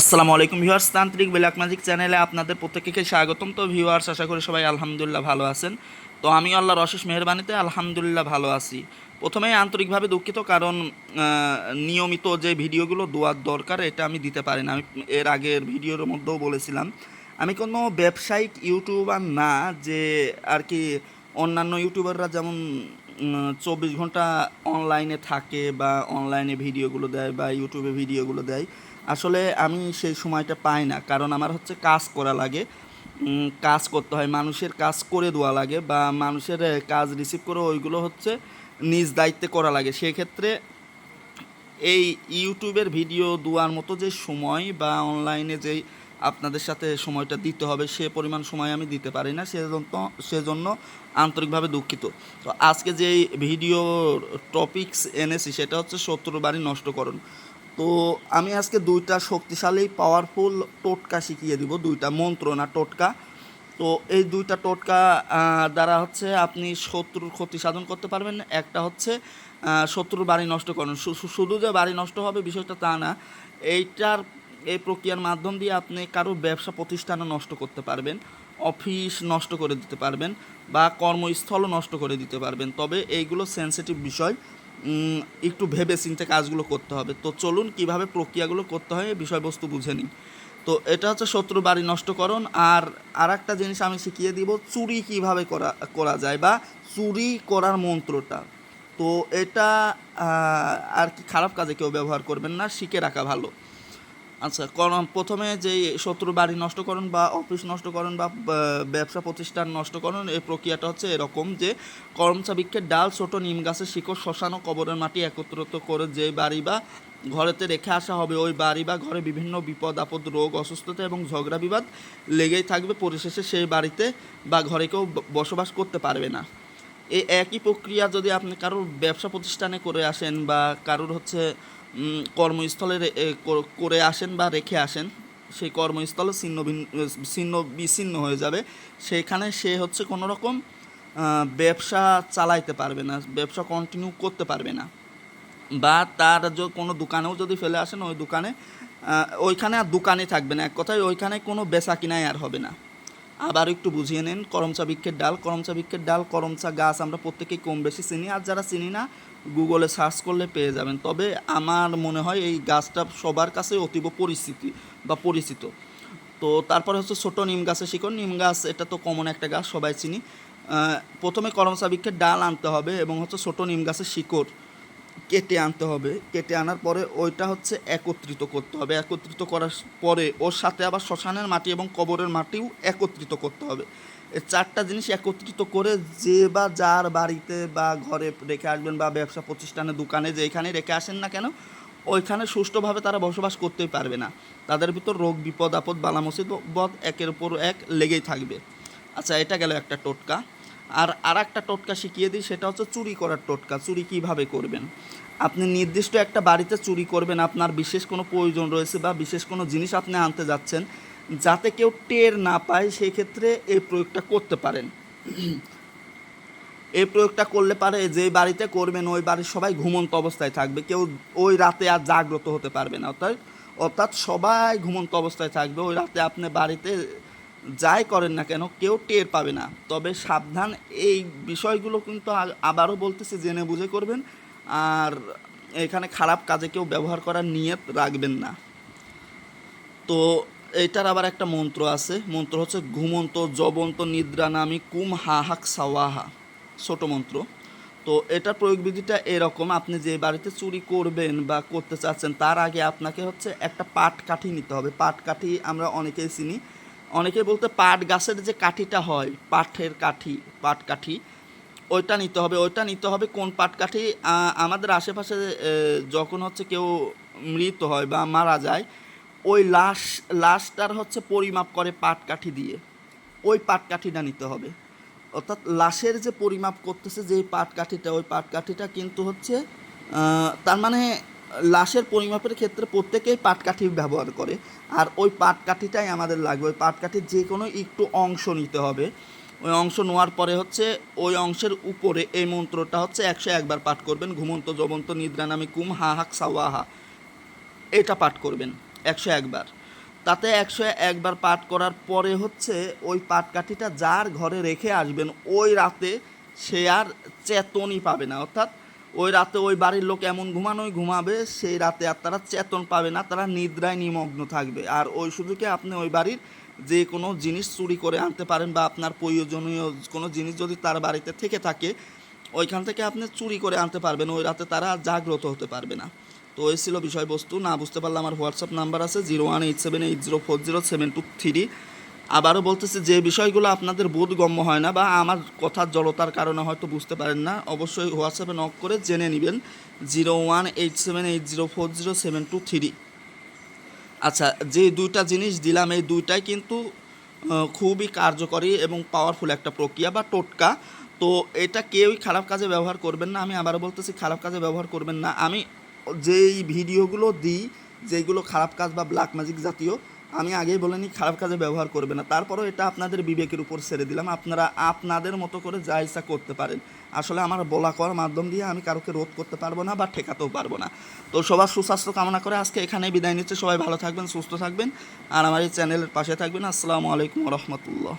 আসসালামু আলাইকুম ভিউয়ার্স, তান্ত্রিক ব্ল্যাক ম্যাজিক চ্যানেলে আপনাদের প্রত্যেককে স্বাগতম। তো ভিউয়ার্স, আশা করি সবাই আলহামদুলিল্লাহ ভালো আছেন। তো আমি আল্লাহর অশেষ মেহরবানিতে আলহামদুলিল্লাহ ভালো আছি। প্রথমেই আন্তরিকভাবে দুঃখিত, কারণ নিয়মিত যে ভিডিওগুলো দেওয়ার দরকার, এটা আমি দিতে পারি না। আমি এর আগের ভিডিওর মধ্যেও বলেছিলাম, আমি কোনো ব্যবসায়িক ইউটিউবার না, যে আর কি অন্যান্য ইউটিউবাররা যেমন চব্বিশ ঘণ্টা অনলাইনে থাকে বা অনলাইনে ভিডিওগুলো দেয় বা ইউটিউবে ভিডিওগুলো দেয় আসলে আমি সেই সময়টা পাই না। কারণ আমার হচ্ছে কাজ করা লাগে। কাজ করতে হয়। মানুষের কাজ করে দেওয়া লাগে বা মানুষের কাজ রিসিভ করে ওইগুলো হচ্ছে নিজ দায়িত্বে করা লাগে। সেক্ষেত্রে এই ইউটিউবের ভিডিও দেওয়ার মতো যে সময় বা অনলাইনে যেই আপনাদের সাথে সময়টা দিতে হবে, সে পরিমাণ সময় আমি দিতে পারি না। সেজন্য সেজন্য আন্তরিকভাবে দুঃখিত। তো আজকে যে ভিডিও টপিকস এনেছি, সেটা হচ্ছে শত্রুর বাড়ি নষ্টকরণ। তো আমি আজকে দুইটা শক্তিশালী পাওয়ারফুল টোটকা শিখিয়ে দিব, দুইটা মন্ত্র না, টোটকা। তো এই দুইটা টোটকা দ্বারা হচ্ছে আপনি শত্রুর ক্ষতি সাধন করতে পারবেন। একটা হচ্ছে শত্রুর বাড়ি নষ্ট করেন। শুধু যে বাড়ি নষ্ট হবে বিষয়টা তা না, এইটার, এই প্রক্রিয়ার মাধ্যম দিয়ে আপনি কারও ব্যবসা প্রতিষ্ঠানও নষ্ট করতে পারবেন, অফিস নষ্ট করে দিতে পারবেন, বা কর্মস্থলও নষ্ট করে দিতে পারবেন। তবে এইগুলো সেন্সিটিভ বিষয়। একটু ভেবে চিনতে কাজগুলো করতে হবে। তো চলুন কীভাবে প্রক্রিয়াগুলো করতে হয় বিষয়বস্তু বুঝে নিই। তো এটা হচ্ছে শত্রু বাড়ি নষ্টকরণ। আর আর একটা জিনিস আমি শিখিয়ে দিব, চুরি কীভাবে করা করা যায় বা চুরি করার মন্ত্রটা। তো এটা আর কি খারাপ কাজে কেউ ব্যবহার করবেন না, শিখে রাখা ভালো। আচ্ছা প্রথমে যে শত্রু বাড়ি নষ্টকরণ বা অফিস নষ্টকরণ বা ব্যবসা প্রতিষ্ঠান নষ্টকরণ এই প্রক্রিয়াটা হচ্ছে এরকম যে করমচা বৃক্ষের ডাল, ছোট নিম গাছের শিকড়, শ্মশান কবরের মাটি একত্রিত করে যে বাড়ি বা ঘরেতে রেখে আসা হবে, ওই বাড়ি বা ঘরে বিভিন্ন বিপদ, আপদ, রোগ, অসুস্থতা এবং ঝগড়া, বিবাদ লেগেই থাকবে। পরিশেষে সেই বাড়িতে বা ঘরে কেউ বসবাস করতে পারবে না। এই একই প্রক্রিয়া যদি আপনি কারোর ব্যবসা প্রতিষ্ঠানে করে আসেন বা কারোর হচ্ছে কর্মস্থলে কর- আসেন বা রেখে আসেন, সেই কর্মস্থলে ছিন্ন ছিন্ন, বিচ্ছিন্ন হয়ে যাবে। সেইখানে সে হচ্ছে কোনো রকম ব্যবসা চালাইতে পারবে না, ব্যবসা কন্টিনিউ করতে পারবে না। বা তার য- কোনো দোকানেও যদি ফেলে আসেন, ওই দোকানে ওইখানে আর দোকানে থাকবে না। এক কথায় ওইখানে কোনো বেচা কিনাই আর হবে না। আবার একটু বুঝিয়ে নিন, করমচা বৃক্ষের ডাল, করমচা বৃক্ষের ডাল, করমচা গাছ আমরা প্রত্যেকেই কম বেশি চিনি। আর যারা চিনি না গুগলে সার্চ করলে পেয়ে যাবেন। তবে আমার মনে হয় এই গাছটা সবার কাছে অতীব পরিস্থিতি বা পরিচিত। তো তারপরে হচ্ছে ছোট নিম গাছের শিকড়। নিম গাছ, এটা তো কমন একটা গাছ, সবাই চিনি। প্রথমে করমচা বৃক্ষের ডাল আনতে হবে এবং হচ্ছে ছোট নিম গাছের শিকড়। কেটে আনতে হবে। কেটে আনার পরে ওইটা হচ্ছে একত্রিত করতে হবে। একত্রিত করার পরে ওর সাথে আবার শ্মশানের মাটি এবং কবরের মাটিও একত্রিত করতে হবে। চারটা জিনিস একত্রিত করে যে বা যার বাড়িতে বা ঘরে রেখে আসবেন বা ব্যবসা প্রতিষ্ঠানে, দোকানে, যেখানে রেখে আসেন না কেন, ওইখানে সুষ্ঠুভাবে তারা বসবাস করতেই পারবে না। তাদের ভিতর রোগ, বিপদ, আপদ বালা মুসিবত একের উপর এক লেগেই থাকবে। আচ্ছা এটা গেল একটা টোটকা। আর আর একটা টোটকা শিখিয়ে দিই, সেটা হচ্ছে চুরি করার টোটকা, চুরি কীভাবে করবেন? আপনি নির্দিষ্ট একটা বাড়িতে চুরি করবেন, আপনার বিশেষ কোনো প্রয়োজন রয়েছে বা বিশেষ কোনো জিনিস আপনি আনতে যাচ্ছেন, যাতে কেউ টের না পায় সেই ক্ষেত্রে এই প্রয়োগটা করতে পারেন। এই প্রয়োগটা করলে পারে যে বাড়িতে করবেন, ওই বাড়ির সবাই ঘুমন্ত অবস্থায় থাকবে, কেউ ওই রাতে আর জাগ্রত হতে পারবে না, অর্থাৎ অর্থাৎ সবাই ঘুমন্ত অবস্থায় থাকবে, ওই রাতে আপনি বাড়িতে যাই করেন না কেন, কেউ টের পাবে না। তবে সাবধান, এই বিষয়গুলো কিন্তু আবারও বলতেছি, জেনে বুঝে করবেন। আর এখানে খারাপ কাজে কেউ ব্যবহার করার নিয়ত রাখবেন না। তো এটার আবার একটা মন্ত্র আছে। মন্ত্র হচ্ছে, ঘুমন্ত জবন্ত নিদ্রা নামি কুম হা হাক সাওয়াহা। ছোট মন্ত্র। তো এটার প্রয়োগ বিধিটা এরকম, আপনি যে বাড়িতে চুরি করবেন বা করতে চাচ্ছেন, তার আগে আপনাকে হচ্ছে একটা পাট কাঠি নিতে হবে। পাট কাঠি আমরা অনেকেই চিনি। অনেকেই বলতে পাট গাছের যে কাঠিটা হয় পাঠের কাঠি পাট কাঠি ওইটা নিতে হবে। ওইটা নিতে হবে কোন পাটকাঠি আহ, আমাদের আশেপাশে যখন হচ্ছে কেউ মৃত হয় বা মারা যায় ওই লাশ লাশটার হচ্ছে পরিমাপ করে পাট কাঠি দিয়ে। ওই পাটকাঠিটা নিতে হবে। অর্থাৎ লাশের যে পরিমাপ করতেছে যে পাট কাঠিটা ওই পাটকাঠিটা কিন্তু হচ্ছে তার মানে লাশের পরিমাপের ক্ষেত্রে প্রত্যেকেই পাটকাঠি ব্যবহার করে। আর ওই পাটকাঠিটাই আমাদের লাগবে। ওই পাটকাঠির যে কোনো একটু অংশ নিতে হবে। ওই অংশ নেওয়ার পরে হচ্ছে ওই অংশের উপরে এই মন্ত্রটা হচ্ছে একশো একবার পাঠ করবেন। ঘুমন্ত, জবন্ত নিদ্রা নামে কুম, হা, হাক সাওয়াহা এটা পাঠ করবেন একশো একবার। তাতে একশো একবার পাঠ করার পরে হচ্ছে ওই পাটকাঠিটা যার ঘরে রেখে আসবেন, ওই রাতে সে আর চেতনই পাবে না। অর্থাৎ ওই রাতে ওই বাড়ির লোক এমন ঘুমানোই ঘুমাবে, সেই রাতে আর তারা চেতন পাবে না, তারা নিদ্রায় নিমগ্ন থাকবে। আর ওই সুযোগে আপনি ওই বাড়ির যে কোনো জিনিস চুরি করে আনতে পারেন বা আপনার প্রয়োজনীয় কোনো জিনিস যদি তার বাড়িতে থেকে থাকে, ওইখান থেকে আপনি চুরি করে আনতে পারবেন, ওই রাতে তারা জাগ্রত হতে পারবে না। তো এই ছিল বিষয়বস্তু, না বুঝতে পারলে আমার হোয়াটসঅ্যাপ নাম্বার আছে, zero one eight seven eight zero four zero seven two three. আবারও বলতেছি, যে বিষয়গুলো আপনাদের বোধগম্য হয় না বা আমার কথার জড়তার কারণে হয়তো বুঝতে পারেন না, অবশ্যই হোয়াটসঅ্যাপে নক করে জেনে নেবেন। Zero one eight seven eight zero four zero seven two three. আচ্ছা যে দুইটা জিনিস দিলাম, এই দুইটাই কিন্তু খুবই কার্যকরী এবং পাওয়ারফুল একটা প্রক্রিয়া বা টোটকা। তো এটা কেউই খারাপ কাজে ব্যবহার করবেন না, আমি আবারও বলতেছি, খারাপ কাজে ব্যবহার করবেন না। আমি যেই ভিডিওগুলো দিই যেগুলো খারাপ কাজ বা ব্ল্যাক ম্যাজিক জাতীয় আমি আগেই বলে নিই খারাপ কাজে ব্যবহার করবে না। তারপরও এটা আপনাদের বিবেকের উপর ছেড়ে দিলাম। আপনারা আপনাদের মতো করে যা ইচ্ছা করতে পারেন। আসলে আমার বলা করার মাধ্যম দিয়ে আমি কারোকে রোধ করতে পারব না বা ঠেকাতেও পারব না। তো সবার সুস্বাস্থ্য কামনা করে আজকে এখানেই বিদায় নিচ্ছে। সবাই ভালো থাকবেন, সুস্থ থাকবেন। আর আমার এই চ্যানেলের পাশে থাকবেন। আসসালামু আলাইকুম রহমতুল্লাহ।